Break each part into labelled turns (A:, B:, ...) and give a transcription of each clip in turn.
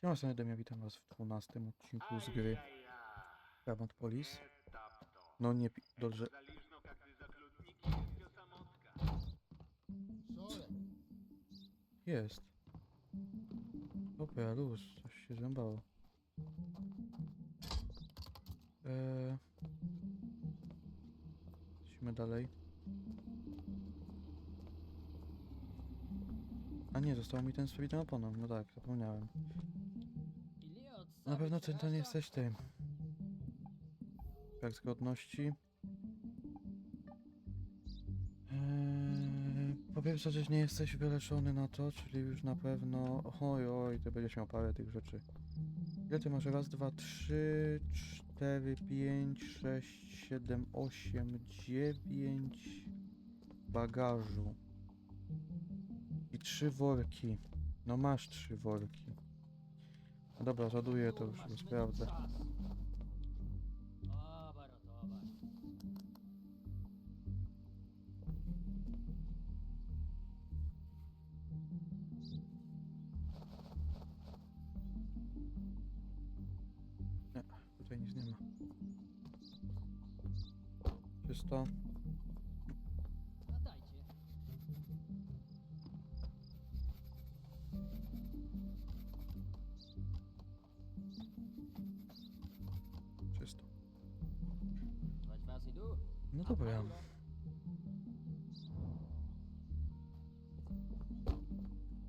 A: Siema Sanedem, ja witam was w 12 odcinku z gry Pavant Police. No nie, dobrze. Jest. Dobra, luz, coś się zębało. Eee... Idźmy dalej. A nie, został mi ten z przewidzianą. No tak, zapomniałem. Na pewno ty to nie jesteś ty. Jak zgodności. Eee, po pierwsze, że nie jesteś wyleczony na to, czyli już na pewno. Oj, oj, ty będziesz miał parę tych rzeczy. Ile ty masz? Raz, dwa, trzy, cztery, pięć, sześć, siedem, osiem, dziewięć bagażu. I trzy worki. No masz trzy worki. Dobra, ładuję to już, nie sprawdzę. Nie, tutaj nic nie ma. Czysto.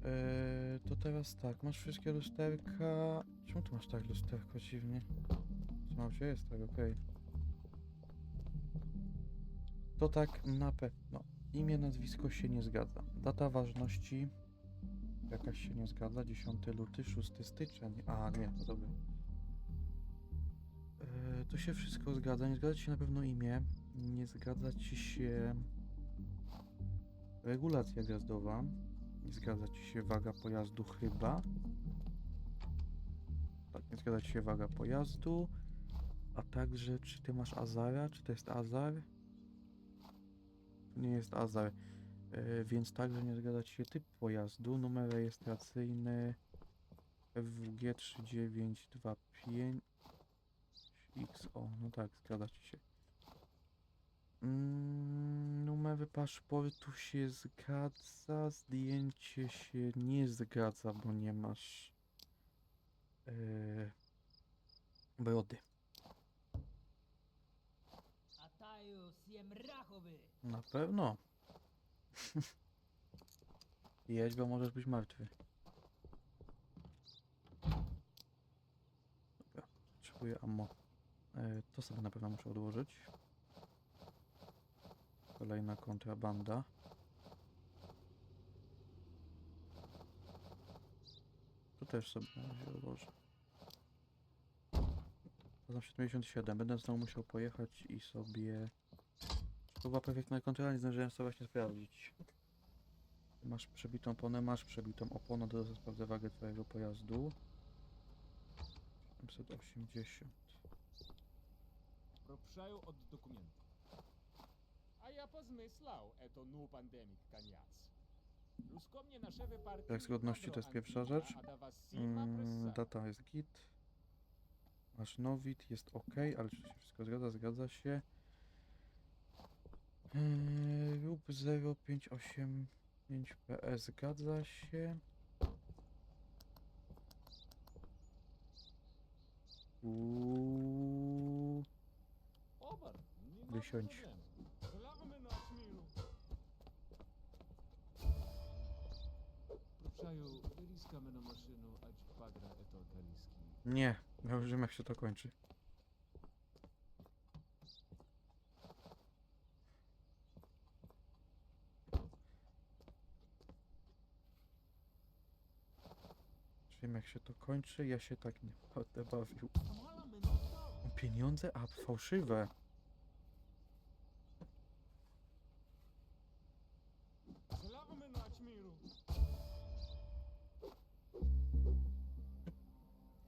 A: Eee, to teraz tak, masz wszystkie lusterka. Czemu tu masz tak lusterko dziwnie? Mam się jest tak, okej. To tak na pewno. Imię, nazwisko się nie zgadza. Data ważności jakaś się nie zgadza. 10 luty, 6 styczeń. A, nie, no dobra. Eee, to się wszystko zgadza. Nie zgadza ci się na pewno imię. Nie zgadza ci się regulacja gwiazdowa. Nie zgadza ci się waga pojazdu chyba. Tak, nie zgadza ci się waga pojazdu. A także, czy ty masz Azara? Czy to jest Azar? Nie jest Azar. E, więc także nie zgadza ci się typ pojazdu. Numer rejestracyjny FWG 3925 XO. No tak, zgadza ci się. Mm, numer paszportu się zgadza, zdjęcie się nie zgadza, bo nie masz yy, brody. Na pewno. Jedź, bo możesz być martwy. Dobra, potrzebuję ammo. E, to sobie na pewno muszę odłożyć. Kolejna kontrabanda. To też sobie na razie odłożę. 77. Będę znowu musiał pojechać i sobie... Chyba perfektna kontrola, nie zdążyłem sobie właśnie sprawdzić. Masz przebitą oponę, masz przebitą oponę, to sprawdzę wagę twojego pojazdu. 780.
B: Proszę od dokumentu ja eto nu pandemik.
A: Tak, zgodności to jest pierwsza rzecz. Mm, data jest git. Masz nowit, jest ok, ale czy się wszystko zgadza? Zgadza się. Yy, lub 0585PS zgadza się. Uuu.
B: 10.
A: Nie, ja już wiem jak się to kończy. Już Wiem jak się to kończy, ja się tak nie będę bawił. Pieniądze, a fałszywe.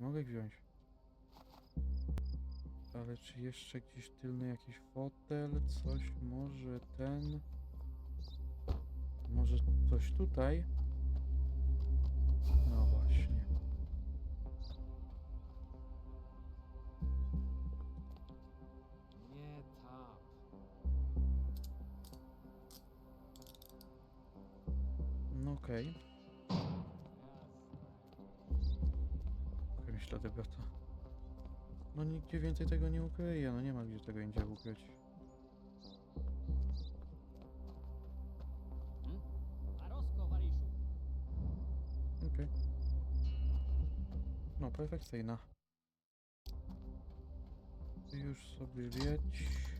A: Mogę wziąć. Ale czy jeszcze gdzieś tylny jakiś fotel, coś może ten... Może coś tutaj? No właśnie. Nie tam. No okej. Okay. Ślady brata. No nigdzie więcej tego nie ukryje, no nie ma gdzie tego indziej ukryć.
C: Wariszu.
A: Okej. No, perfekcyjna. Ty już sobie wiedź.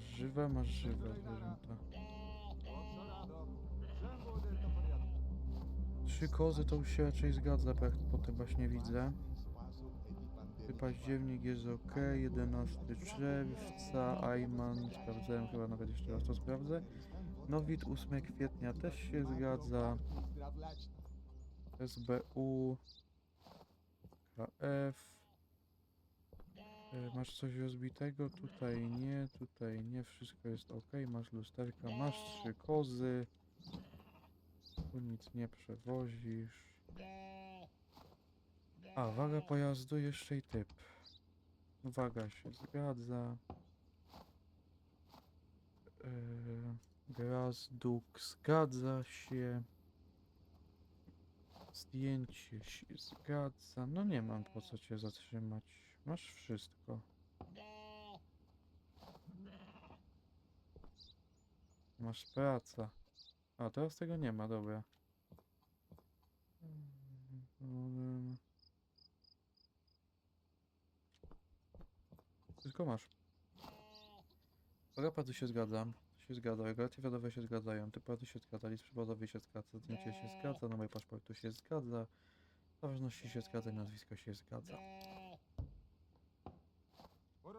A: Żywe, masz żywe zwierzęta. Trzy kozy to już się raczej zgadza, bo jak potem właśnie widzę. Październik jest ok, 11 czerwca, Ayman, sprawdzałem chyba nawet jeszcze raz to sprawdzę. Nowit 8 kwietnia też się zgadza. SBU, KF. E, Masz coś rozbitego? Tutaj nie, tutaj nie, wszystko jest ok. Masz lusterka, masz trzy kozy. Tu nic nie przewozisz. A, waga pojazdu, jeszcze i typ. Waga się zgadza. Yy, Grazduk zgadza się. Zdjęcie się zgadza. No nie mam po co cię zatrzymać. Masz wszystko. Masz praca. A, teraz tego nie ma, dobra. Wszystko masz. Rapady się zgadzam. Się zgadza. Regulacje wiodowe się zgadzają. Typady się zgadza. List przywodowy się zgadza. Zdjęcie się zgadza. Numer paszportu się zgadza. Ważności się zgadza. Nazwisko się zgadza.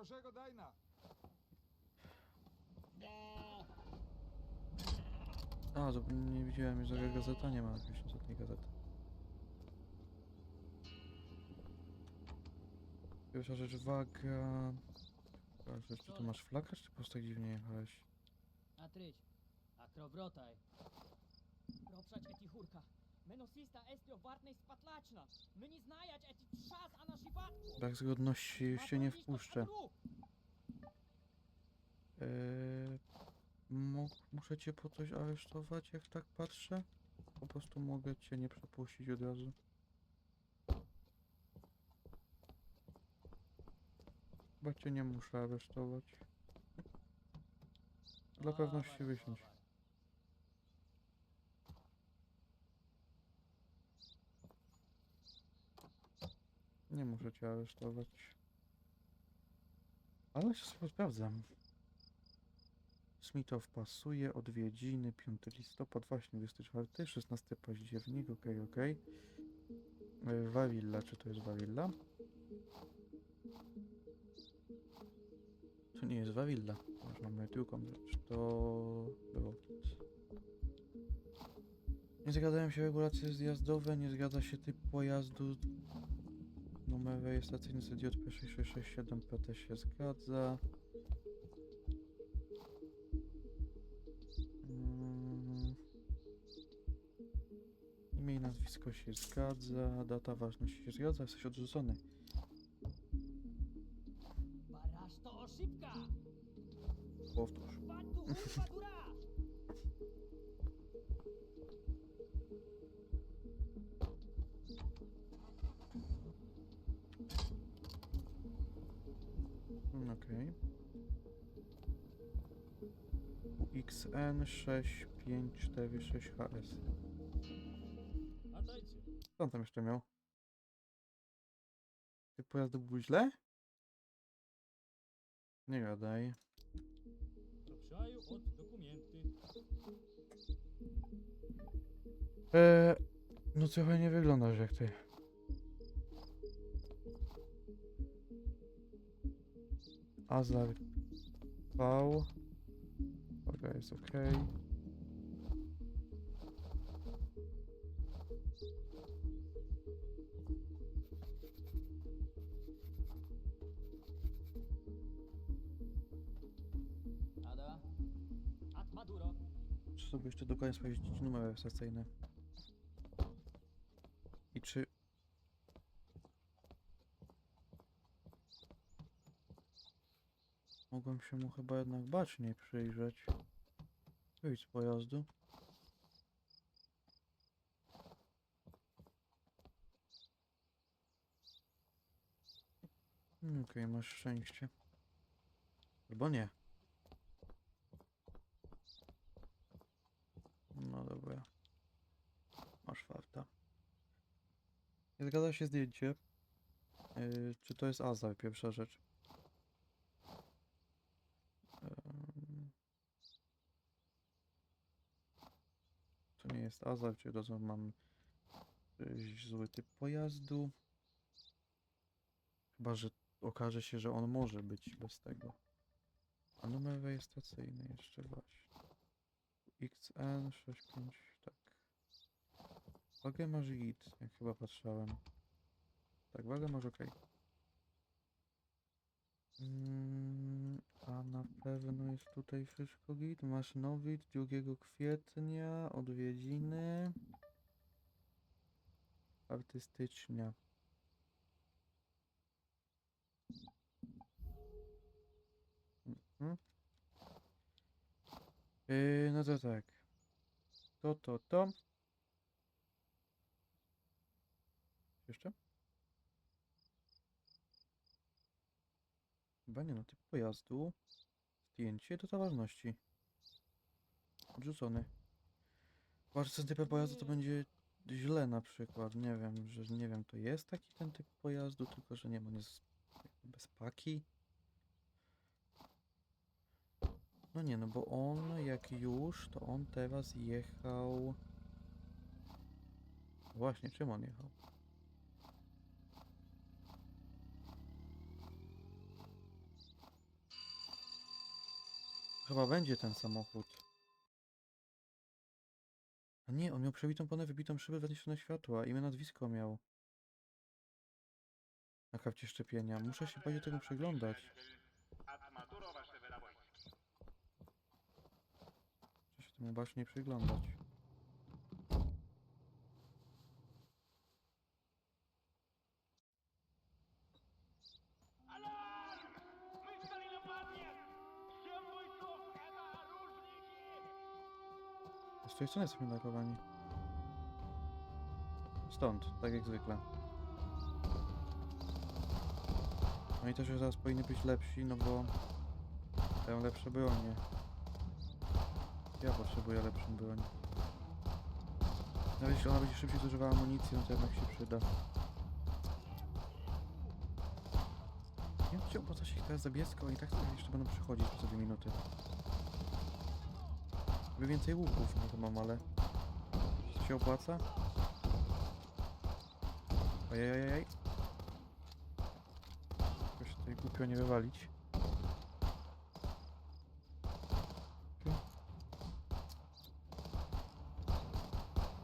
D: Proszego Dajna.
A: A, to nie widziałem już, że gazeta nie ma jakiejś ostatniej gazety. Pierwsza rzecz, waga... Tak, jeszcze tu masz flakarz, czy po prostu tak dziwnie jechałeś?
C: Atryć, akrowrotaj. Proprzać eti. Menosista estio vartnej spatlačna. Meni znajać eti trzas a na šivatku.
A: Brak zgodności się nie wpuszczę. Eee, mo- muszę cię po coś aresztować, jak tak patrzę? Po prostu mogę cię nie przepuścić od razu. Chyba cię nie muszę aresztować. Dla pewności wysiądź. Nie muszę cię aresztować. Ale się sobie sprawdzam. Smitow pasuje, odwiedziny, 5 listopad, właśnie 24, 16 październik, okej, okej. E, Wawilla, czy to jest Wawilla? To nie jest Wawilla, już mamy drugą rzecz, to było. Nie zgadzają się regulacje zjazdowe, nie zgadza się typ pojazdu, Numer rejestracyjny ZJP 6667 PT się zgadza. Mm. Imię i nazwisko się zgadza, data ważności się zgadza, jesteś odrzucony. Okay.
B: XN6546HS.
A: Co on tam jeszcze miał? Ty pojazd był źle? Nie gadaj. Eee, no trochę nie wyglądasz jak ty. Azar V. Waga jest ok.
C: Ada. At Maduro.
A: sobie jeszcze dokładnie sprawdzić numer rejestracyjny. I czy... Mogłem się mu chyba jednak baczniej przyjrzeć. Wyjdź z pojazdu. Mm, Okej, masz szczęście. Albo nie. No dobra. Masz farta. Zgadza się zdjęcie. Yy, czy to jest Azar, pierwsza rzecz. To nie jest Azar, czyli to mam y, zły typ pojazdu. Chyba, że okaże się, że on może być bez tego. A numer rejestracyjny jeszcze właśnie. XN65, tak. Wagę masz git, jak chyba patrzałem. Tak, wagę masz ok. A na pewno jest tutaj wszystko git. Masz nowit 2 kwietnia, odwiedziny. 4 stycznia. Mhm. Yy, no to tak. To, to, to. Jeszcze? Chyba nie no, typ pojazdu. Zdjęcie do ważności. Odrzucony. Patrz, z typem pojazdu to będzie źle na przykład. Nie wiem, że nie wiem, to jest taki ten typ pojazdu, tylko że nie ma, jakby bez paki. No nie, no bo on jak już, to on teraz jechał... Właśnie, czym on jechał? Chyba będzie ten samochód. A nie, on miał przebitą ponę, wybitą szybę, wyniesione światła. Imię nazwisko miał. Na karcie szczepienia. Muszę się bardziej tego przyglądać. Muszę się temu bacznie przyglądać. Której strony jesteśmy atakowani? Stąd, tak jak zwykle. No i też już zaraz powinni być lepsi, no bo mają lepsze bronie. Ja potrzebuję lepszą broń. Nawet jeśli ona będzie szybciej zużywała amunicji, no to jednak się przyda. Nie wiem, czy opłaca się ich teraz zabiesko, oni tak sobie jeszcze będą przychodzić co dwie minuty. By więcej łuków, no to mam, ale... Czy się opłaca? Ojej, Jakoś tutaj głupio nie wywalić.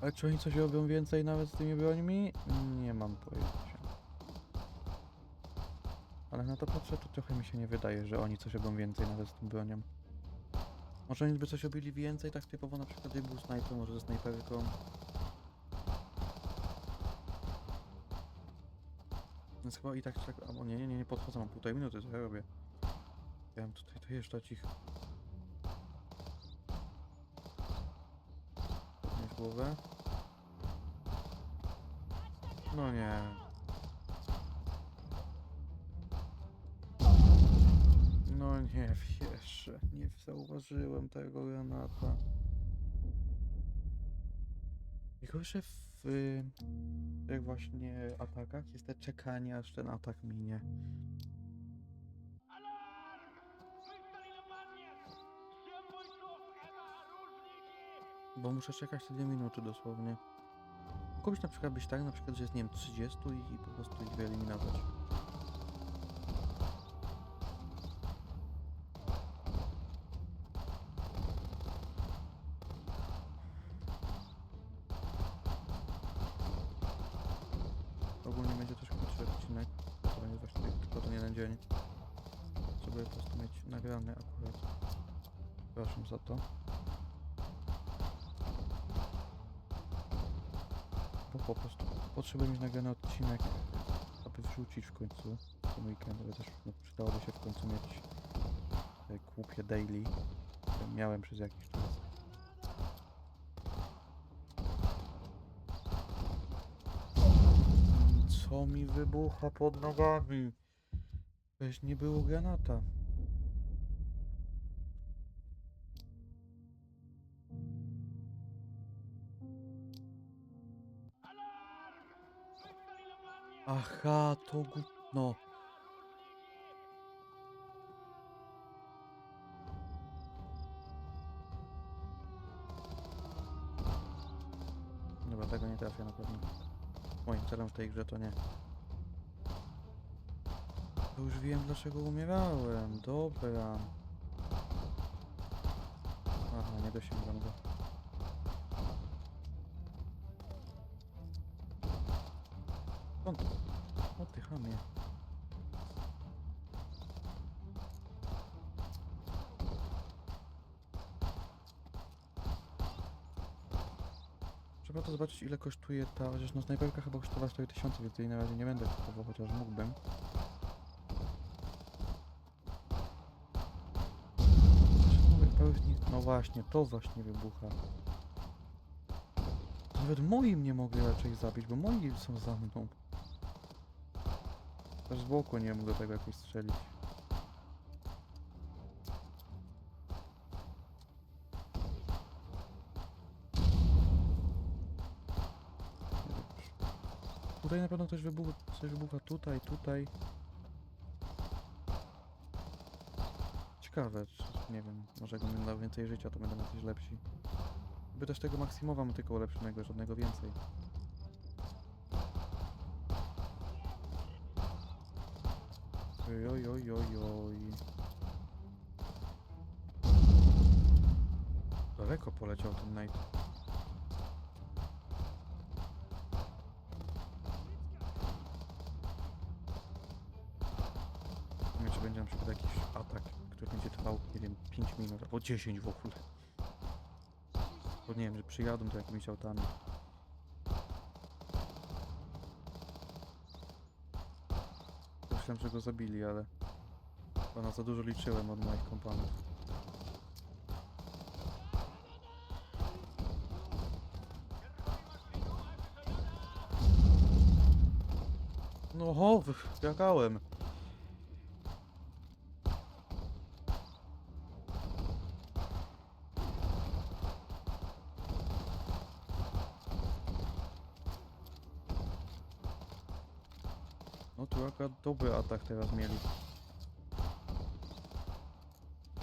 A: Ale czy oni coś robią więcej nawet z tymi brońmi? Nie mam pojęcia. Ale na to patrzę, to trochę mi się nie wydaje, że oni coś robią więcej nawet z tą bronią. Może oni by coś robili więcej, tak typowo na przykład gdyby był snajper, może ze snajperką. Więc chyba i tak, tak, albo nie, nie, nie, nie podchodzę, mam półtorej minuty, co ja robię? Ja mam tutaj dojeżdżać ich. Podnieść głowę. No nie. nie wierzę. Nie zauważyłem tego granata. Gorsze w tych właśnie atakach jest te czekanie, aż ten atak minie. Bo muszę czekać te dwie minuty dosłownie. Kogoś na przykład być tak, na przykład, że jest, nie wiem, 30 i, i po prostu ich wyeliminować. Przepraszam za to. Bo po prostu potrzebuję mieć nagrany odcinek, aby wrzucić w końcu ten weekend, ale też no, przydałoby się w końcu mieć te głupie daily, które miałem przez jakiś czas. Co mi wybucha pod nogami? Weź nie było granata. Aha, to gutno. Dobra, tego nie trafię na pewno. Moim celem w tej grze to nie. To już wiem dlaczego umierałem. Dobra. Aha, nie dosięgam go. Zobaczyć ile kosztuje ta, chociaż no snajperka chyba kosztowała 4 tysiące, więc jej na razie nie będę kupował, chociaż mógłbym. No właśnie, to właśnie wybucha. Nawet moi mnie mogli raczej zabić, bo moi są za mną. Też z boku nie do tego jakoś strzelić. Tutaj na pewno ktoś wybucha, coś wybucha tutaj, tutaj. Ciekawe, czy, nie wiem, może jak będę miał więcej życia, to będą jacyś lepsi. By też tego Maksimowa mam tylko ulepszonego, żadnego więcej. Oj, oj, oj, oj, oj. Daleko poleciał ten Knight. Wiem, 5 minut, albo 10 w ogóle. Bo nie wiem, że przyjadą tu jakimiś autami. Myślałem, że go zabili, ale... Chyba na za dużo liczyłem od moich kompanów. No ho, skakałem. No tu akurat atak teraz mieli.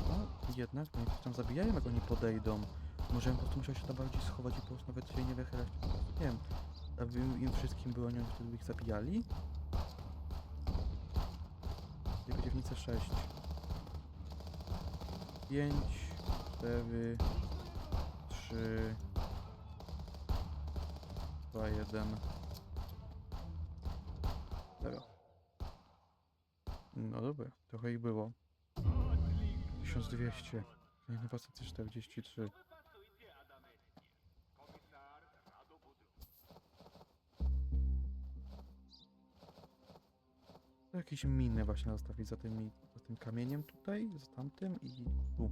A: No jednak coś tam zabijają jak oni podejdą. Może po prostu musiał się tam bardziej schować i po prostu nawet się nie wychylać. Nie wiem. Aby im, im wszystkim było, oni wtedy ich zabijali? I przeciwnicy 6. 5, 4, 3, 2, 1. No dobra, trochę ich było. 1200. Nie, na 43.
E: Wypracujcie Adamecki. Komisar Rado Budruk.
A: To jakieś miny właśnie zostawić za, tymi, za tym kamieniem tutaj, za tamtym i tu.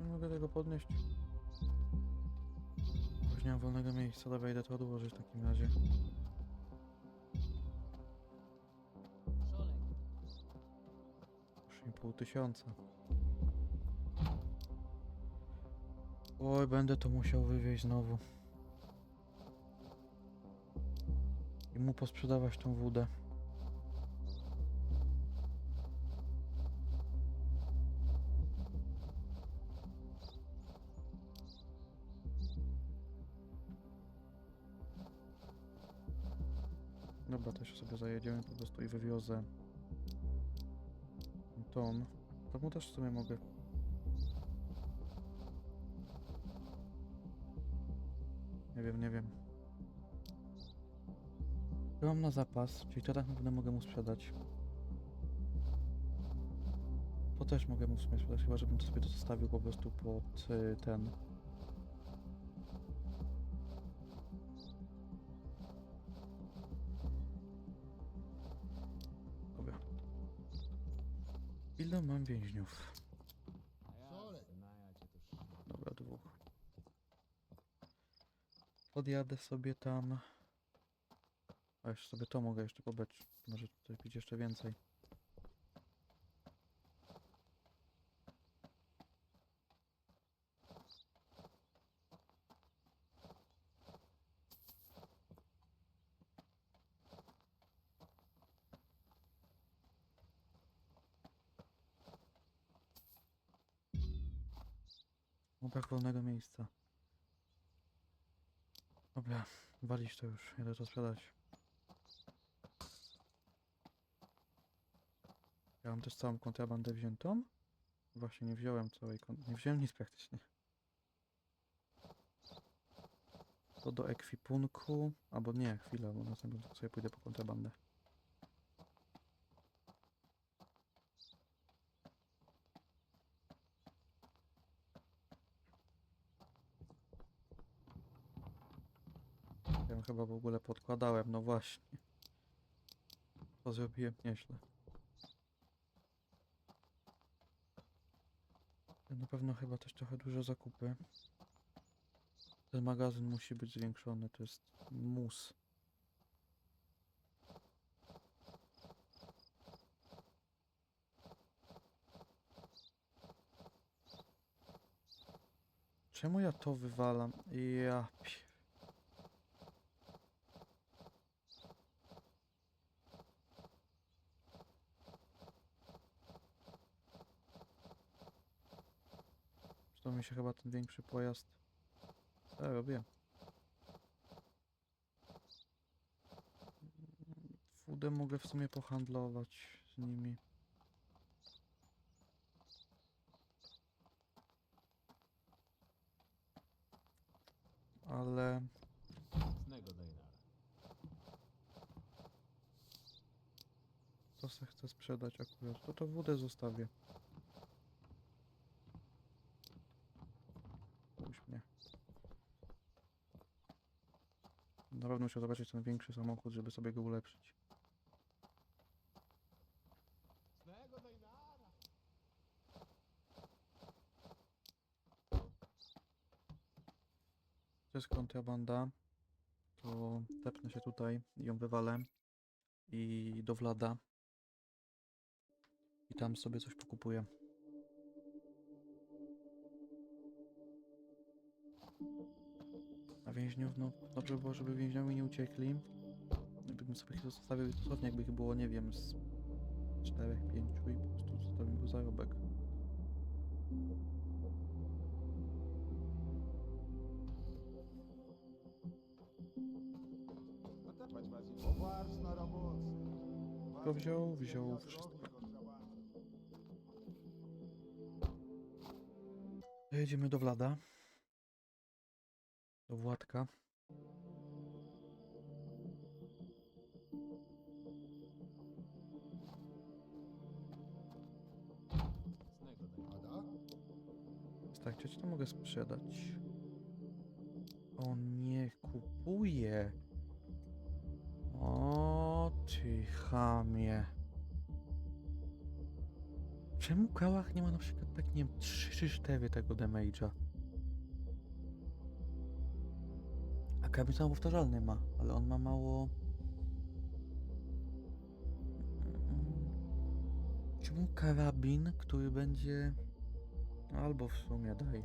A: Nie mogę tego podnieść. Już nie mam wolnego miejsca, dobra idę to odłożyć w takim razie.
C: Szolek,
A: 3,5 tysiąca. Oj, będę to musiał wywieźć znowu. I mu posprzedawać tą wódę. Zajedziemy po prostu i wywiozę tą. To mu też w sumie mogę. Nie wiem, nie wiem. Mam na zapas, czyli to tak naprawdę mogę mu sprzedać. To też mogę mu w sumie sprzedać, chyba żebym to sobie to zostawił po prostu pod y, ten. Ile mam więźniów? Dobra, dwóch. Podjadę sobie tam. A jeszcze sobie to mogę jeszcze pobrać. Może tutaj być jeszcze więcej. O, brak wolnego miejsca. Dobra, walić to już, jadę to sprzedać. Ja mam też całą kontrabandę wziętą. Właśnie nie wziąłem całej kon... nie wziąłem nic praktycznie. To do ekwipunku, albo nie, chwilę, bo następnym razem sobie pójdę po kontrabandę. Chyba w ogóle podkładałem, no właśnie. To zrobiłem nieźle. Na pewno chyba też trochę dużo zakupy. Ten magazyn musi być zwiększony, to jest mus. Czemu ja to wywalam? Ja pie... Przydał mi się chyba ten większy pojazd. Co ja robię? Foodem mogę w sumie pohandlować z nimi. Ale to se chcę sprzedać akurat. To to wódę zostawię. Na pewno musiał zobaczyć ten większy samochód, żeby sobie go ulepszyć. To jest kontrabanda. To tepnę się tutaj ją wywalę. I do Vlada. I tam sobie coś pokupuję. więźniów, no dobrze było, żeby więźniowie nie uciekli. Jakbym sobie ich zostawił dosłownie, jakby ich było, nie wiem, z czterech, pięciu i po prostu zostawił był zarobek. Tylko wziął, wziął wszystko. Jedziemy do Wlada.
B: Mocnego Dejnara.
A: Tak, czy to mogę sprzedać? O nie, kupuje. O ty chamie. Czemu Kałach nie ma na przykład tak, nie wiem, 3 czy 4 tego damage'a? A karabin samopowtarzalny ma, ale on ma mało... Mm. Czemu karabin, który będzie... Albo w sumie daj.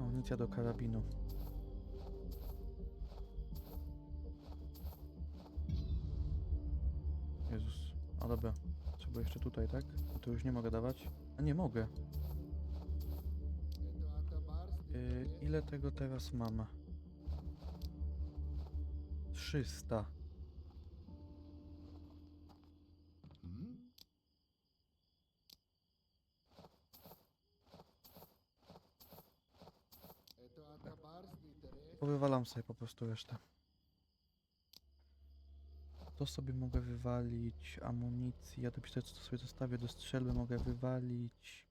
A: Amunicja do karabinu. Jezus. A dobra. Trzeba jeszcze tutaj, tak? Tu już nie mogę dawać? A nie mogę. Ile tego teraz mam? 300. Powywalam sobie po prostu resztę. To sobie mogę wywalić. Amunicji. Ja do pistoletu to sobie zostawię. Do strzelby mogę wywalić.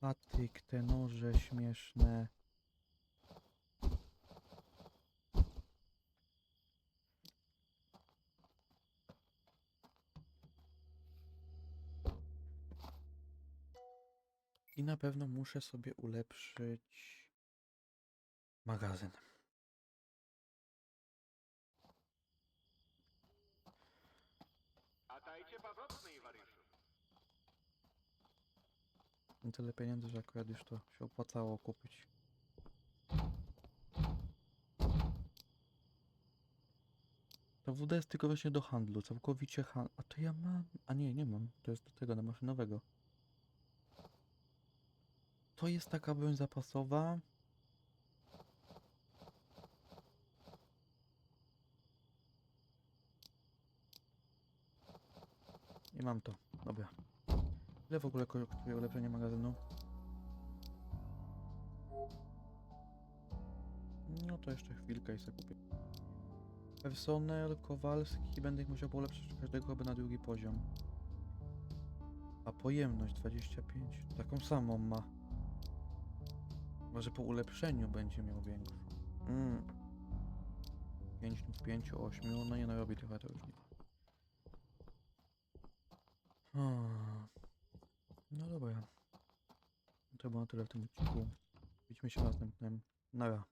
A: Patyk, te noże śmieszne. I na pewno muszę sobie ulepszyć magazyn. I tyle pieniędzy, że akurat już to się opłacało kupić. To WD jest tylko właśnie do handlu, całkowicie handlu. A to ja mam. A nie, nie mam. To jest do tego, do maszynowego. To jest taka broń zapasowa. I mam to. Dobra. Ile w ogóle ko- kosztuje ulepszenie magazynu? No to jeszcze chwilkę i sobie kupię. Personel, Kowalski, będę ich musiał polepszyć każdego chyba na drugi poziom. A pojemność 25, taką samą ma. Może po ulepszeniu będzie miał większą. Mm. 5 lub 5, 8, no nie narobi trochę to już nie. Hmm. No dobra. To było na tyle w tym odcinku. Widzimy się w następnym. Nara.